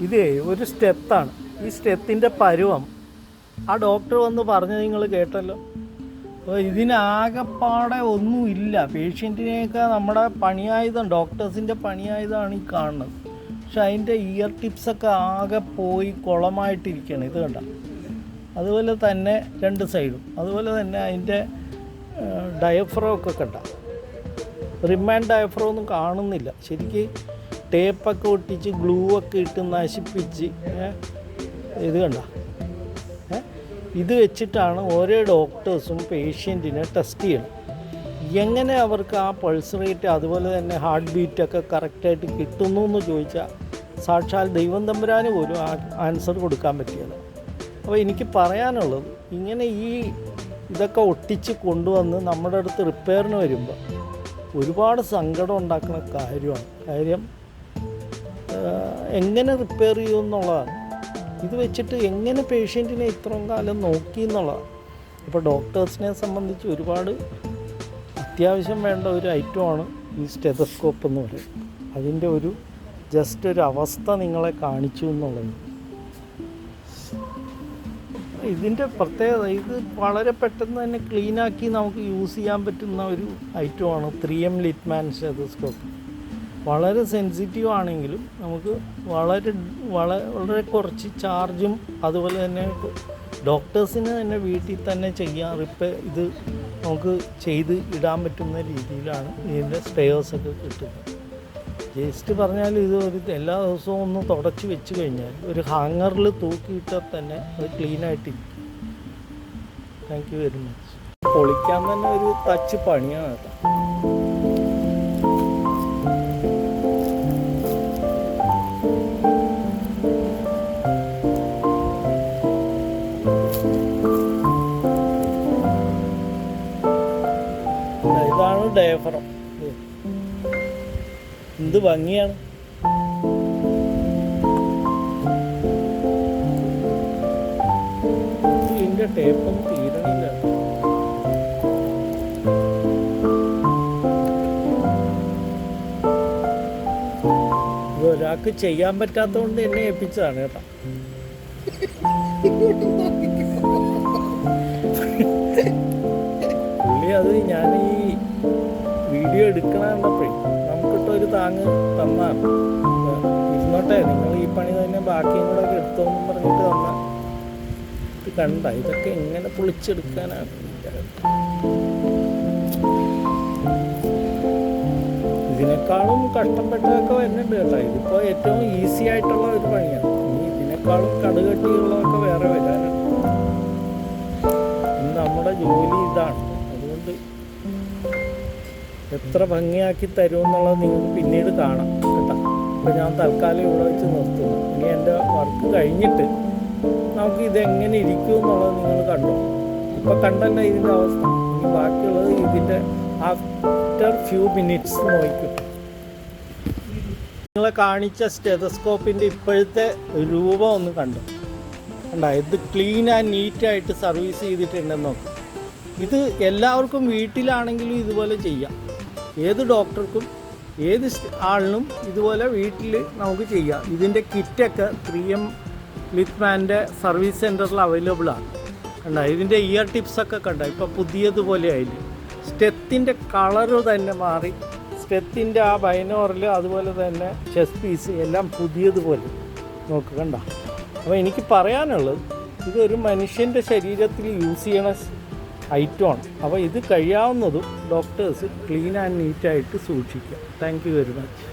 ഇതേ ഒരു സ്റ്റെത്താണ്. ഈ സ്റ്റെത്തിന്റെ പരുവം. ആ ഡോക്ടർ വന്ന് പറഞ്ഞ് നിങ്ങൾ കേട്ടല്ലോ. അപ്പോൾ ഇതിനാകെപ്പാടെ ഒന്നുമില്ല പേഷ്യന്റിനെയൊക്കെ നമ്മുടെ പണിയായുധം ഡോക്ടേഴ്സിന്റെ പണിയായുധമാണ് ഈ കാണുന്നത്. പക്ഷെ അതിന്റെ ഇയർ ടിപ്സൊക്കെ ആകെ പോയി കുളമായിട്ടിരിക്കുകയാണ്. ഇത് കണ്ട? അതുപോലെ തന്നെ രണ്ട് സൈഡും. അതുപോലെ തന്നെ അതിന്റെ ഡയഫ്രോ ഒക്കെ കണ്ട? റിമാൻഡ് ഡയഫ്രോ ഒന്നും കാണുന്നില്ല. ശരിക്ക് ടേപ്പൊക്കെ ഒട്ടിച്ച് ഗ്ലൂ ഒക്കെ ഇട്ട് നശിപ്പിച്ച് ഇത് കണ്ട? ഇത് വെച്ചിട്ടാണ് ഓരോ ഡോക്ടേഴ്സും പേഷ്യന്റിനെ ടെസ്റ്റ് ചെയ്യണം. എങ്ങനെ അവർക്ക് ആ പൾസ് റേറ്റ് അതുപോലെ തന്നെ ഹാർട്ട് ബീറ്റൊക്കെ കറക്റ്റായിട്ട് കിട്ടുന്നു എന്ന് ചോദിച്ചാൽ സാക്ഷാൽ ദൈവം തമ്പുരാന് പോലും ആൻസർ കൊടുക്കാൻ പറ്റിയത്. അപ്പോൾ എനിക്ക് പറയാനുള്ളത് ഇങ്ങനെ ഈ ഇതൊക്കെ ഒട്ടിച്ച് കൊണ്ടുവന്ന് നമ്മുടെ അടുത്ത് റിപ്പയറിന് വരുമ്പോൾ ഒരുപാട് സങ്കടം ഉണ്ടാക്കുന്ന കാര്യമാണ്. കാര്യം എങ്ങനെ റിപ്പയർ ചെയ്യും എന്നുള്ളതാണ്. ഇത് വെച്ചിട്ട് എങ്ങനെ പേഷ്യന്റിനെ ഇത്രയും കാലം നോക്കി എന്നുള്ളതാണ്. ഇപ്പോൾ ഡോക്ടേഴ്സിനെ സംബന്ധിച്ച് ഒരുപാട് അത്യാവശ്യം വേണ്ട ഒരു ഐറ്റമാണ് ഈ സ്റ്റെതസ്കോപ്പ് എന്ന് പറയുന്നത്. അതിന്റെ ഒരു ജസ്റ്റ് ഒരു അവസ്ഥ നിങ്ങളെ കാണിച്ചു എന്നുള്ളത്. ഇതിന്റെ പ്രത്യേകത ഇത് വളരെ പെട്ടെന്ന് തന്നെ ക്ലീനാക്കി നമുക്ക് യൂസ് ചെയ്യാൻ പറ്റുന്ന ഒരു ഐറ്റമാണ് ത്രീ എം ലിറ്റ്മാൻ സ്റ്റെതസ്കോപ്പ് വളരെ സെൻസിറ്റീവ് ആണെങ്കിലും നമുക്ക് വളരെ വള- വളരെ കുറച്ച് ചാർജും അതുപോലെ തന്നെ ഡോക്ടേഴ്സിന് തന്നെ വീട്ടിൽ തന്നെ ചെയ്യാൻ റിപ്പയർ ഇത് നമുക്ക് ചെയ്ത് ഇടാൻ പറ്റുന്ന രീതിയിലാണ് ഇതിന്റെ സ്റ്റെയേഴ്സൊക്കെ കിട്ടുന്നത്. ജസ്റ്റ് പറഞ്ഞാൽ ഇത് ഒരു എല്ലാ ദിവസവും ഒന്ന് തുടച്ച് വെച്ച് കഴിഞ്ഞാൽ ഒരു ഹാങ്ങറിൽ തൂക്കിയിട്ടാൽ തന്നെ അത് ക്ലീനായിട്ടിരിക്കും താങ്ക് യു വെരി മച്ച് പൊളിക്കാൻ തന്നെ ഒരു തച്ച് പണിയാണ് കേട്ടോ. ഇതാണ് ഡയഫറം. എന്ത് ഭംഗിയാണ്. ഇതിന്റെ ടേപ്പൊന്നും തീരണില്ല. ഒരാൾക്ക് ചെയ്യാൻ പറ്റാത്തതുകൊണ്ട് എന്നെ ഏൽപ്പിച്ചതാണ് കേട്ടോ. പുള്ളി അത് ഞാൻ ഈ വീഡിയോ എടുക്കണ കണ്ടപ്പോഴേ നമുക്കിട്ട് ഒരു താങ്ങ് തന്നാൽ ഇരുന്നോട്ടെ നിങ്ങൾ ഈ പണി തന്നെ ബാക്കിയും കൂടെ ഒക്കെ എടുത്തോന്നും പറഞ്ഞിട്ട് തന്നാൽ ഇത് കണ്ട ഇതൊക്കെ എങ്ങനെ പൊളിച്ചെടുക്കാനാണ് ഇതിനേക്കാളും കഷ്ടപ്പെട്ടതൊക്കെ വരുന്നുണ്ട് കേട്ടോ. ഇതിപ്പോൾ ഏറ്റവും ഈസി ആയിട്ടുള്ള ഒരു പണിയാണ് ഇതിനേക്കാളും കടുകട്ടിയുള്ളതൊക്കെ വേറെ വരാനുണ്ട് എത്ര ഭംഗിയാക്കി തരും എന്നുള്ളത് നിങ്ങൾക്ക് പിന്നീട് കാണാം കേട്ടോ. അപ്പോൾ ഞാൻ തൽക്കാലം ഇവിടെ വെച്ച് നിർത്തുന്നു. ഇനി എന്റെ വർക്ക് കഴിഞ്ഞിട്ട് നമുക്ക് ഇതെങ്ങനെ ഇരിക്കും എന്നുള്ളത് നിങ്ങൾ കണ്ടോ. ഇപ്പോൾ കണ്ടല്ല ഇതിന്റെ അവസ്ഥ. ഇനി ബാക്കിയുള്ളത് ഇതിന്റെ ആഫ്റ്റർ ഫ്യൂ മിനിറ്റ്സ് നോക്കും നിങ്ങളെ കാണിച്ച സ്റ്റെതസ്കോപ്പിന്റെ ഇപ്പോഴത്തെ രൂപം ഒന്ന് കണ്ടു. കണ്ട? ഇത് ക്ലീൻ ആൻഡ് നീറ്റായിട്ട് സർവീസ് ചെയ്തിട്ടുണ്ടെന്ന് നോക്കും. ഇത് എല്ലാവർക്കും വീട്ടിലാണെങ്കിലും ഇതുപോലെ ചെയ്യാം. ഏത് ഡോക്ടർക്കും ഏത് ആളിനും ഇതുപോലെ വീട്ടിൽ നമുക്ക് ചെയ്യാം. ഇതിന്റെ കിറ്റൊക്കെ ത്രീ എം ലിത്മാന്റെ സർവീസ് സെന്ററിൽ അവൈലബിൾ ആണ്. കണ്ട? ഇതിന്റെ ഇയർ ടിപ്സൊക്കെ കണ്ട? ഇപ്പോൾ പുതിയതുപോലെ ആയില്ലേ? സ്റ്റെത്തിന്റെ കളറ് തന്നെ മാറി സ്റ്റെത്തിന്റെ ആ ബൈനോറിൽ അതുപോലെ തന്നെ ചെസ് പീസ് എല്ലാം പുതിയതുപോലെ. നോക്ക് കണ്ട? അപ്പോൾ എനിക്ക് പറയാനുള്ളത് ഇതൊരു മനുഷ്യന്റെ ശരീരത്തിൽ യൂസ് ചെയ്യണ ഐറ്റമാണ്. അപ്പോൾ ഇത് കഴിയാവുന്നതും ഡോക്ടേഴ്സ് ക്ലീൻ ആൻഡ് നീറ്റായിട്ട് സൂക്ഷിക്കുക. Thank you very much.